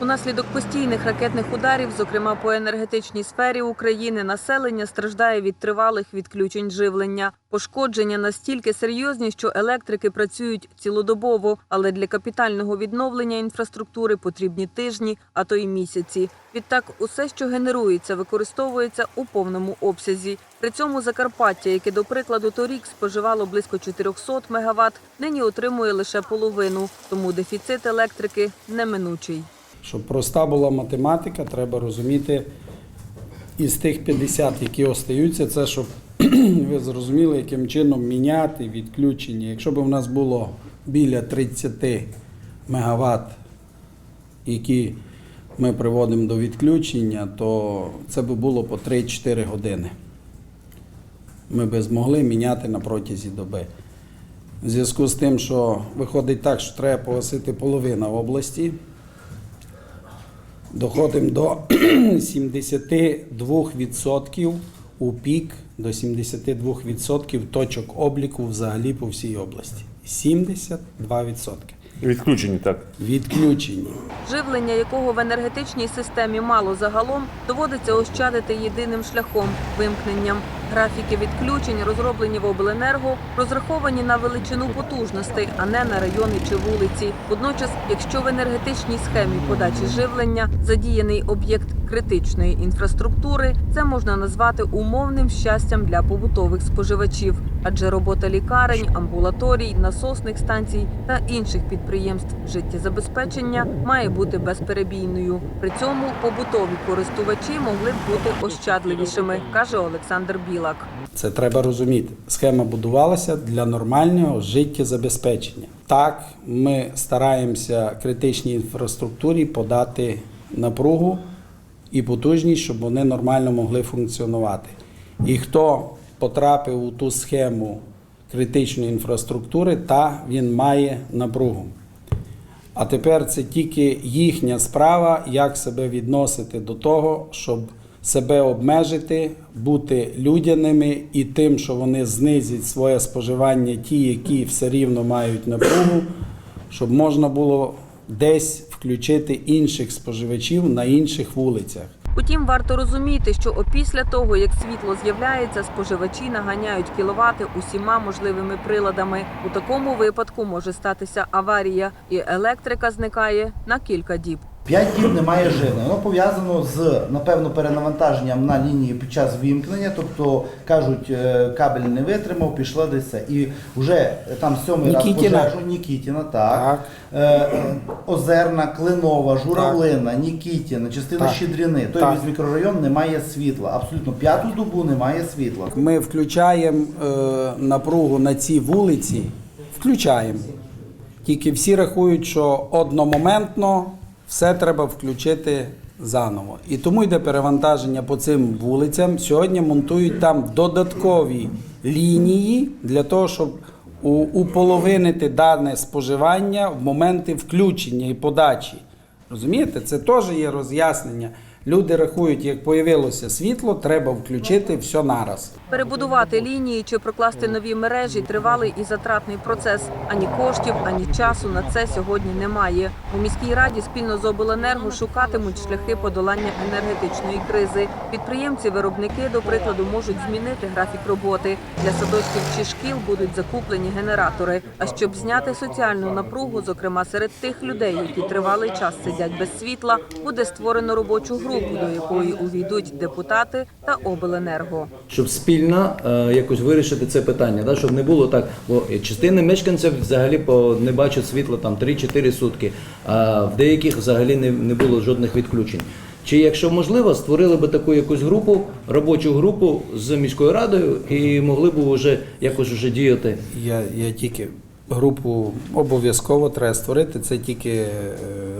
Унаслідок постійних ракетних ударів, зокрема по енергетичній сфері України, населення страждає від тривалих відключень живлення. Пошкодження настільки серйозні, що електрики працюють цілодобово, але для капітального відновлення інфраструктури потрібні тижні, а то й місяці. Відтак, усе, що генерується, використовується у повному обсязі. При цьому Закарпаття, яке до прикладу торік споживало близько 400 МВт, нині отримує лише половину, тому дефіцит електрики неминучий. Щоб проста була математика, треба розуміти із тих 50, які остаються, це щоб ви зрозуміли, яким чином міняти відключення. Якщо б у нас було біля 30 МВт, які ми приводимо до відключення, то це би було по 3-4 години. Ми би змогли міняти на протязі доби. В зв'язку з тим, що виходить так, що треба погасити половина області, доходимо до 72% у пік, до 72% точок обліку взагалі по всій області. 72% Відключені так. відключені. Живлення, якого в енергетичній системі мало загалом, доводиться ощадити єдиним шляхом вимкненням. Графіки відключень, розроблені в обленерго, розраховані на величину потужностей, а не на райони чи вулиці. Водночас, якщо в енергетичній схемі подачі живлення задіяний об'єкт критичної інфраструктури, це можна назвати умовним щастям для побутових споживачів, адже робота лікарень, амбулаторій, насосних станцій та інших підприємств життєзабезпечення має бути безперебійною. При цьому побутові користувачі могли б бути ощадливішими, каже Олександр Білак. Це треба розуміти. Схема будувалася для нормального життєзабезпечення. Так, ми стараємося критичній інфраструктурі подати напругу і потужність, щоб вони нормально могли функціонувати. І хто потрапив у ту схему критичної інфраструктури, та він має напругу. А тепер це тільки їхня справа, як себе відносити до того, щоб себе обмежити, бути людяними і тим, що вони знизять своє споживання, ті, які все рівно мають напругу, щоб можна було десь включити інших споживачів на інших вулицях. Утім, варто розуміти, що опісля того, як світло з'являється, споживачі наганяють кіловати усіма можливими приладами. У такому випадку може статися аварія, і електрика зникає на кілька діб. П'ять діб немає живлення. Воно пов'язано з напевно перенавантаженням на лінії під час вімкнення. Тобто кажуть, е, кабель не витримав, пішла десь це. І вже там сьомий раз Нікітіна. пожежу Нікітіна, так. Е, Озерна, Клинова, Журавлина, Нікітіна, частина Так. Щедрини. Той Так. весь мікрорайон не має світла. Абсолютно п'яту добу немає світла. Ми включаємо е, напругу на ці вулиці, включаємо. Тільки всі рахують, що одномоментно все треба включити заново. І тому йде перевантаження по цим вулицям. Сьогодні монтують там додаткові лінії для того, щоб уполовинити дане споживання в моменти включення і подачі. Розумієте, це теж є роз'яснення. Люди рахують, як появилося світло, треба включити все нараз. Перебудувати лінії чи прокласти нові мережі тривалий і затратний процес. Ані коштів, ані часу на це сьогодні немає. У міській раді спільно з обленерго шукатимуть шляхи подолання енергетичної кризи. Підприємці-виробники, до прикладу, можуть змінити графік роботи. Для садочків чи шкіл будуть закуплені генератори. А щоб зняти соціальну напругу, зокрема серед тих людей, які тривалий час сидять без світла, буде створено робочу групу, до якої увійдуть депутати та обленерго. щоб спільно е, якось вирішити це питання, да, щоб не було так, бо частина мешканців взагалі по не бачать світла там 3-4 сутки, а в деяких взагалі не, не було жодних відключень. Чи якщо можливо, створили би таку якусь групу, робочу групу з міською радою і могли б вже якось вже діяти. Я, я тільки групу обов'язково треба створити. Це тільки е,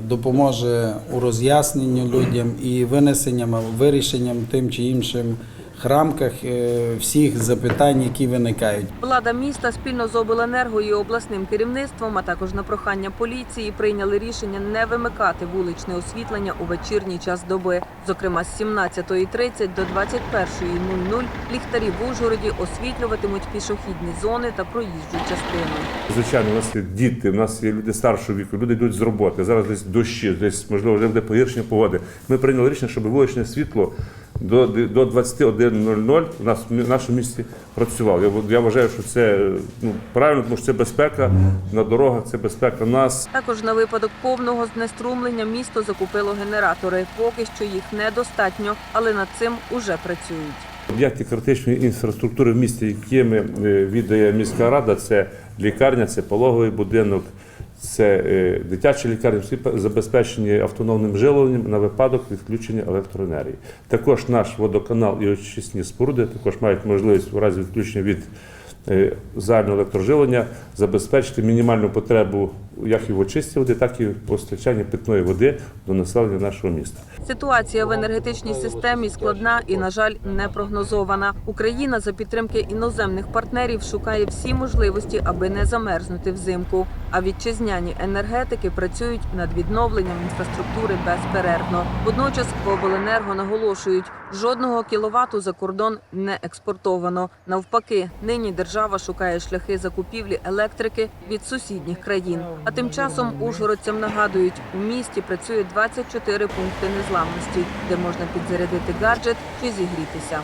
допоможе у роз'ясненню людям і винесенням, вирішенням тим чи іншим рамках е, всіх запитань, які виникають. Влада міста спільно з обленерго і обласним керівництвом, а також на прохання поліції, прийняли рішення не вимикати вуличне освітлення у вечірній час доби. Зокрема, з 17.30 до 21.00 ліхтарі в Ужгороді освітлюватимуть пішохідні зони та проїжджу частину. Звичайно, у нас є діти, у нас є люди старшого віку, люди йдуть з роботи. Зараз десь дощі, десь можливо вже буде погіршення погоди. Ми прийняли рішення, щоб вуличне світло до, до 21.00 у нас в нашому місті працювало. Я, я вважаю, що це ну, правильно, тому що це безпека на дорогах, це безпека нас. Також на випадок повного знеструмлення місто закупило генератори. Поки що їх недостатньо, але над цим уже працюють. Об'єкти критичної інфраструктури в місті, якими е, віддає міська рада, це лікарня, це пологовий будинок, це е, дитячі лікарні, всі забезпечені автономним живленням на випадок відключення електроенергії. Також наш водоканал і очисні споруди також мають можливість у разі відключення від е, загального електроживлення забезпечити мінімальну потребу як і в очисті води, так і в постачанні питної води до населення нашого міста. Ситуація в енергетичній системі складна і, на жаль, не прогнозована. Україна за підтримки іноземних партнерів шукає всі можливості, аби не замерзнути взимку. А вітчизняні енергетики працюють над відновленням інфраструктури безперервно. Водночас в обленерго наголошують, жодного кіловату за кордон не експортовано. Навпаки, нині держава шукає шляхи закупівлі електрики від сусідніх країн. А тим часом ужгородцям нагадують, у місті працює 24 пункти незламності, де можна підзарядити гаджет чи зігрітися.